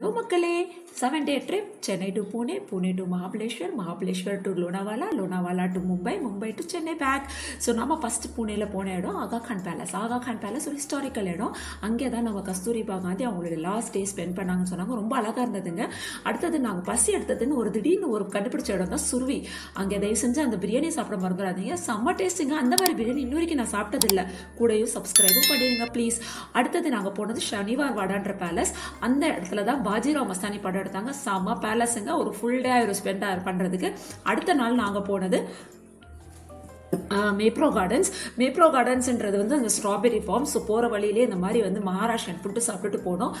Hello மக்களே seven day trip Chennai to Pune Pune to Mahabaleshwar Mahabaleshwar to Lonavala Lonavala to Mumbai Mumbai to Chennai back so நம்ம first புனேல போன இடம் Aga Khan palace ஆகா Khan palace ஒரு ஹிஸ்டாரிக்கல் இடம். அங்கே தான் நம்ம கஸ்தூரிபா காந்தி அவங்களுடைய லாஸ்ட் டே ஸ்பெண்ட் பண்ணாங்கன்னு சொன்னாங்க. ரொம்ப அழகாக இருந்ததுங்க. அடுத்தது நாங்கள் பசி எடுத்ததுன்னு ஒரு திடீர்னு ஒரு கண்டுபிடிச்ச இடம் தான் சுருவி. அங்கே தயவு செஞ்சு அந்த பிரியாணி சாப்பிட மறந்துடாதீங்க. செம்ம டேஸ்ட்டுங்க அந்த மாதிரி பிரியாணி இன்ன வரைக்கும் நான் சாப்பிட்டதில்ல. கூடயும் சப்ஸ்கிரைபும் பண்ணிடுங்க ப்ளீஸ் அடுத்தது நாங்கள் போனது சனிவார் வாடான்ற பேலஸ் அந்த இடத்துல தான் பாஜிராவ் மஸ்தானி படம் எடுத்தாங்க. செம்ம பேலஸுங்க ஒரு ஃபுல் டே அவர் ஸ்பெண்ட் பண்ணுறதுக்கு அடுத்த நாள் நாங்கள் போனது. மேப்ரோ கார்டன்ஸ் மேப்ரோ கார்டன்ஸ்ன்றது வந்து அந்த ஸ்ட்ராபெரி ஃபார்ம் ஸோ போகிற வழியிலே இந்த மாதிரி வந்து மகாராஷ்டிரன் ஃபுட்டு சாப்பிட்டுட்டு போனோம்.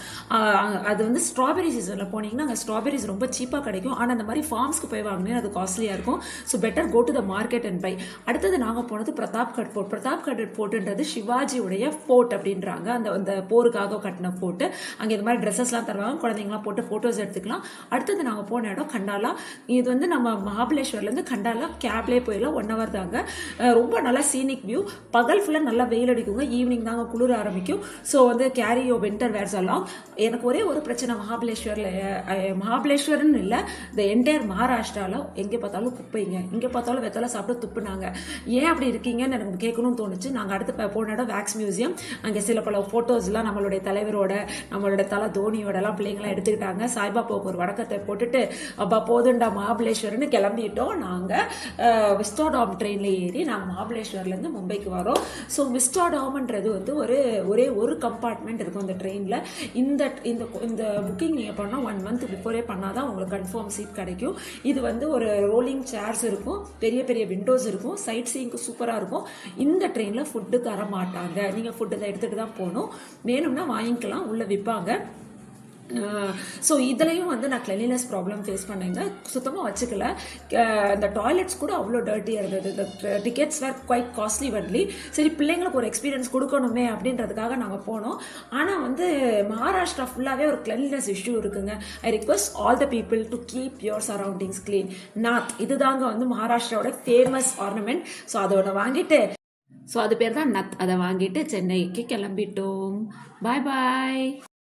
அது வந்து ஸ்ட்ராபெரி சீசனில் போனீங்கன்னா அங்கே ஸ்ட்ராபெரிஸ் ரொம்ப சீப்பாக கிடைக்கும். ஆனால் அந்த மாதிரி ஃபார்ம்ஸ்க்கு போய் வாங்கினீங்கன்னா அது காஸ்ட்லியாக இருக்கும். So better go to the market and buy அடுத்தது நாங்கள் போனது Pratapgad fort Pratapgad ஃபோர்ட்டுன்றது சிவாஜியுடைய ஃபோர்ட் அப்படின்றாங்க. அந்த அந்த போருக்காக கட்டின ஃபோர்ட்டு அங்கே இந்த மாதிரி ட்ரெஸ்ஸஸ்லாம் தருவாங்க. குழந்தைங்களாம் போட்டு ஃபோட்டோஸ் எடுத்துக்கலாம். அடுத்தது நாங்கள் போன இடம் கண்டாலா. இது வந்து நம்ம மகாபலேஸ்வர்லேருந்து கண்டாலா. கேப்லேயே போயிடலாம். ஒன் ஹவர் தாங்க. ரொம்ப நல்லா சீனிக் வியூ பகல் ஃபுல்லாக நல்லா வெயில் அடிக்குங்க. ஈவினிங் தாங்க குளிர ஆரம்பிக்கும். ஸோ வந்து கேரியோ வின்டர் வேர்ஸ் எல்லாம். எனக்கு ஒரே ஒரு பிரச்சனை மகாபலேஸ்வரில் மகாபலேஸ்வரன் இல்லை. இந்த என்டையர் மகாராஷ்டிராவில் எங்கே பார்த்தாலும் குப்பைங்க. எங்கே பார்த்தாலும் வெத்தலை சாப்பிட்டு துப்புனாங்க. ஏன் அப்படி இருக்கீங்கன்னு எனக்கு கேட்கணும்னு தோணுச்சு. நாங்கள் அடுத்து போன இடம் வேக்ஸ் மியூசியம் அங்கே சில பல ஃபோட்டோஸ்லாம் நம்மளுடைய தலைவரோட நம்மளோட தலை தோனியோடலாம் பிள்ளைங்களாம் எடுத்துக்கிட்டாங்க. சாய்பாபாவுக்கு ஒரு வடக்கத்தை போட்டுட்டு அப்பா போதுண்டா மகாபலேஸ்வரன்னு கிளம்பிட்டோம். நாங்கள் விஸ்டாடாம் ட்ரெயினில் ஏறி நாங்கள் மகாபலேஸ்வர்லேருந்து மும்பைக்கு வரோம். ஸோ விஸ்டாடாம்ன்றது வந்து ஒரு ஒரே ஒரு கம்பார்ட்மெண்ட் இருக்கும் அந்த ட்ரெயினில் இந்த இந்த இந்த புக்கிங் நீங்கள் பண்ணால் ஒன் மந்த் பிஃபோரே பண்ணால் தான் உங்களுக்கு கன்ஃபார்ம் சீட் கிடைக்கும். இது வந்து ஒரு ரோலிங் சேர்ஸ் இருக்கும். பெரிய பெரிய விண்டோஸ் இருக்கும். சைட் சீயிங்க்கு சூப்பராக இருக்கும். இந்த ட்ரெயினில் ஃபுட்டு தர மாட்டாங்க. நீங்கள் ஃபுட்டு தான் எடுத்துகிட்டு தான் போகணும். வேணும்னா வாங்கிக்கலாம். உள்ளே விற்பாங்க ஸோ இதுலேயும் வந்து நான் கிளெனினஸ் ப்ராப்ளம் ஃபேஸ் பண்ணேங்க. சுத்தமாக வச்சுக்கல. இந்த டாய்லெட்ஸ் கூட அவ்வளோ டர்ட்டியாக இருந்தது. இந்த tickets were quite costly only சரி பிள்ளைங்களுக்கு ஒரு எக்ஸ்பீரியன்ஸ் கொடுக்கணுமே அப்படின்றதுக்காக நாங்கள் போனோம். ஆனால் வந்து மகாராஷ்டிரா ஃபுல்லாகவே ஒரு கிளெனினஸ் இஷ்யூ இருக்குங்க. I request all the people to keep your surroundings clean Nath இதுதாங்க வந்து மகாராஷ்டிராவோட ஃபேமஸ் ஆர்னமெண்ட் ஸோ அதோட வாங்கிட்டு ஸோ அது பேர் தான் நத் அதை வாங்கிட்டு சென்னைக்கு கிளம்பிட்டோம். பாய் பாய்